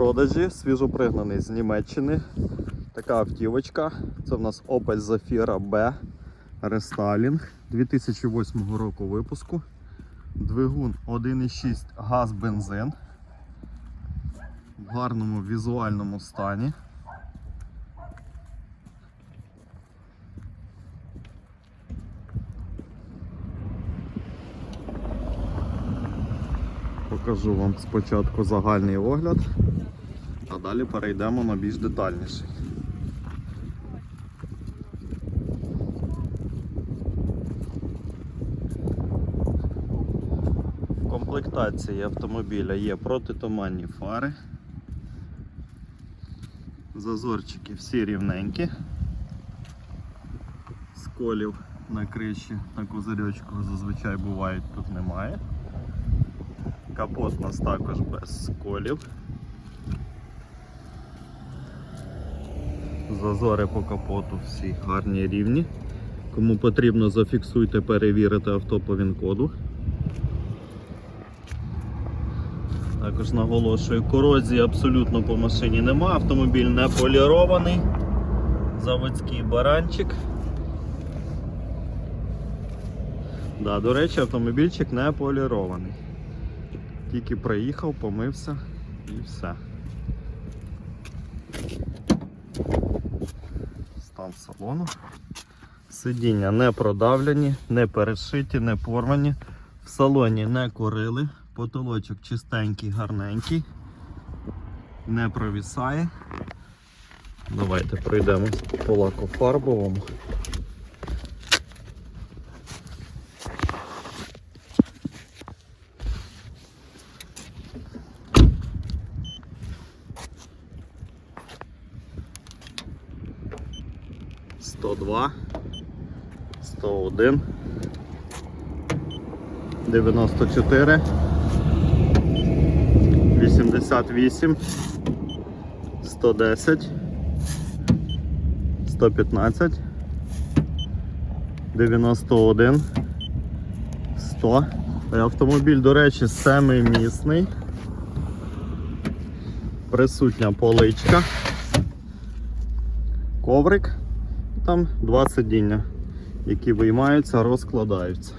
продажі, свіжопригнаний з Німеччини. Така автівочка. Це в нас Opel Zafira B Restyling 2008 року випуску. Двигун 1,6 газ бензин в гарному візуальному стані. Покажу вам спочатку загальний огляд, а далі перейдемо на більш детальніший. В комплектації автомобіля є протитуманні фари. Зазорчики всі рівненькі. Сколів на криші на козирьочку зазвичай бувають, тут немає. Капот у нас також без сколів. Зазори по капоту всі гарні рівні. Кому потрібно, зафіксуйте, перевірити авто по він-коду. Також наголошую, корозії абсолютно по машині нема, автомобіль не полірований, заводський баранчик. Да, до речі, автомобільчик не полірований. Тільки приїхав, помився і все. Стан салону. Сидіння не продавлені, не перешиті, не порвані. В салоні не курили. Потолочок чистенький, гарненький. Не провісає. Давайте пройдемо по лакофарбовому. Сто два, сто один, дев'яносто чотири, вісімдесят вісім, сто десять, сто п'ятнадцять, дев'яносто один, сто. Автомобіль, до речі, семимісний. Присутня поличка, коврик там два сидіння, які виймаються, розкладаються.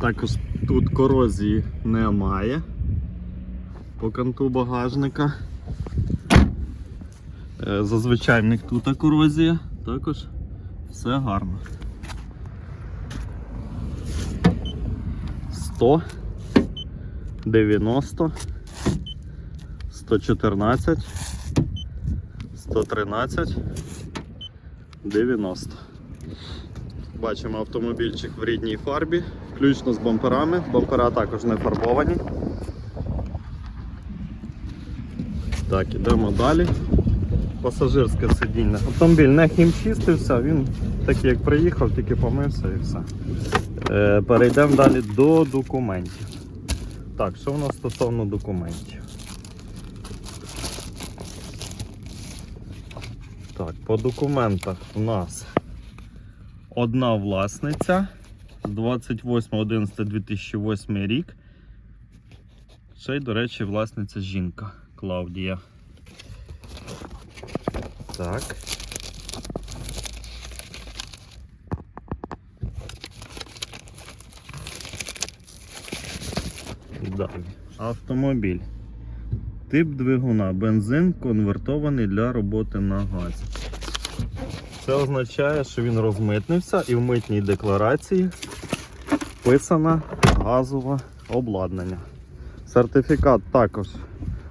Також тут корозії немає по канту багажника. Е, Зазвичай в них тут корозія, також все гарно. 100, 90, 114, 113, 90. Бачимо автомобільчик в рідній фарбі, включно з бамперами. Бампера також не фарбовані. Так, ідемо далі. Пасажирське сидіння. Автомобіль не хімчистився, він такий як приїхав, тільки помився і все. Е, перейдемо далі до документів. Так, що у нас стосовно документів? По документах у нас одна власниця з 28.11.2008 рік. Ще й, до речі, власниця жінка Клаудія. Так. Далі. Автомобіль. Тип двигуна. Бензин конвертований для роботи на газі. Це означає, що він розмитнився і в митній декларації вписано газове обладнання. Сертифікат також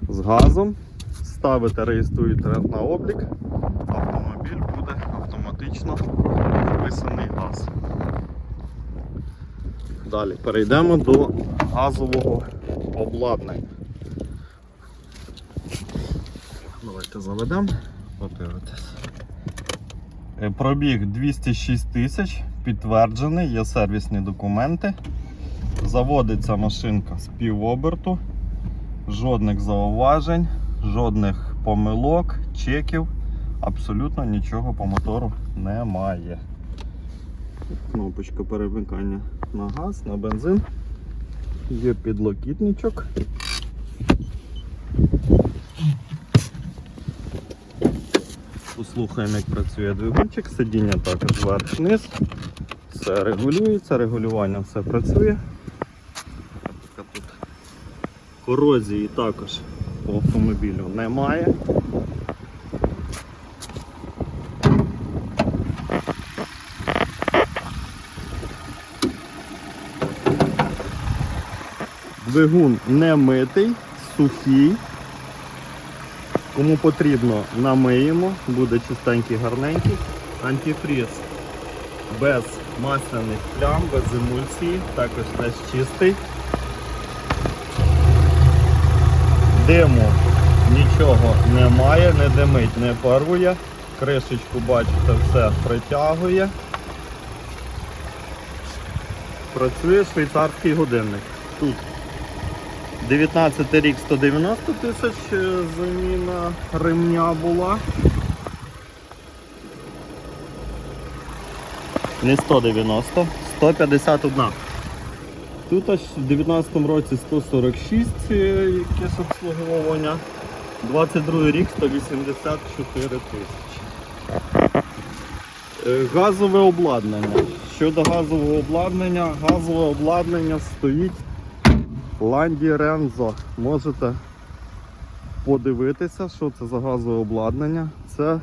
з газом. Ставите, реєструєте на облік, автомобіль буде автоматично вписаний газ. Далі перейдемо до газового обладнання. Давайте заведемо, подивитись. Е, Пробіг 206 тисяч, підтверджений, є сервісні документи. Заводиться машинка з півоберту, жодних зауважень, жодних помилок, чеків, абсолютно нічого по мотору немає. Кнопочка перемикання на газ, на бензин. Є підлокітничок. Послухаємо, як працює двигунчик, сидіння також вверх-вниз. Все регулюється, регулювання все працює. Тут корозії також по автомобілю немає. Двигун не митий, сухий. Кому потрібно, намиємо, буде чистенький, гарненький. Антифріз без масляних плям, без емульсії, також теж чистий. Диму нічого немає, не димить, не парує. Кришечку, бачите, все притягує. Працює швейцарський годинник. Тут 19 рік 190 тисяч е, заміна ремня була. Не 190, 151. Тут аж в 19 році 146 е, якесь обслуговування. 22 рік 184 тисячі. Е, Газове обладнання. Щодо газового обладнання, газове обладнання стоїть Ланді Рензо. Можете подивитися, що це за газове обладнання. Це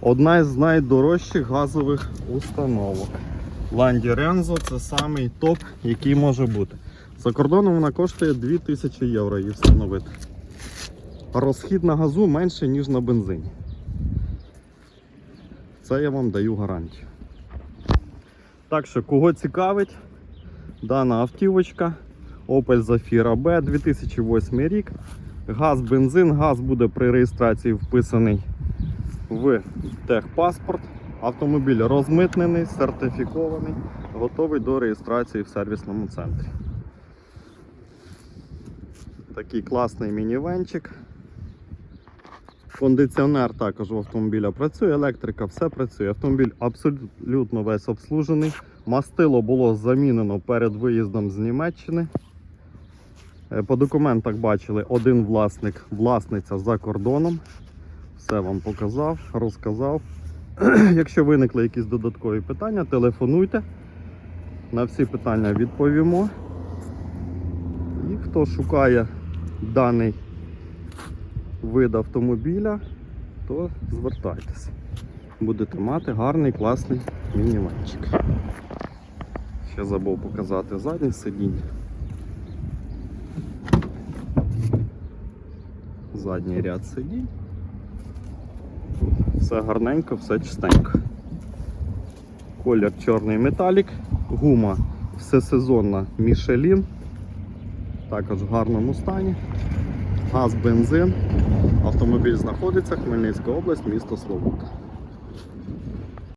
одна з найдорожчих газових установок. Ланді Рензо це самий топ, який може бути. За кордоном вона коштує 2000 євро її встановити. Розхід на газу менше, ніж на бензині. Це я вам даю гарантію. Так що, кого цікавить, дана автівочка. Opel Zafira B 2008 рік. Газ, бензин, газ буде при реєстрації вписаний в техпаспорт. Автомобіль розмитнений, сертифікований, готовий до реєстрації в сервісному центрі. Такий класний мінівенчик. Кондиціонер також в автомобіля працює, електрика, все працює. Автомобіль абсолютно весь обслужений. Мастило було замінено перед виїздом з Німеччини. Е, По документах бачили один власник, власниця за кордоном. Все вам показав, розказав. Якщо виникли якісь додаткові питання, телефонуйте. На всі питання відповімо. І хто шукає даний вид автомобіля, то звертайтеся. Будете мати гарний, класний мінівенчик. Ще забув показати заднє сидіння. Задній ряд сидінь. Все гарненько, все чистенько. Колір чорний металік, гума всесезонна Мішелін, також в гарному стані. Газ, бензин. Автомобіль знаходиться, Хмельницька область, місто Слобода.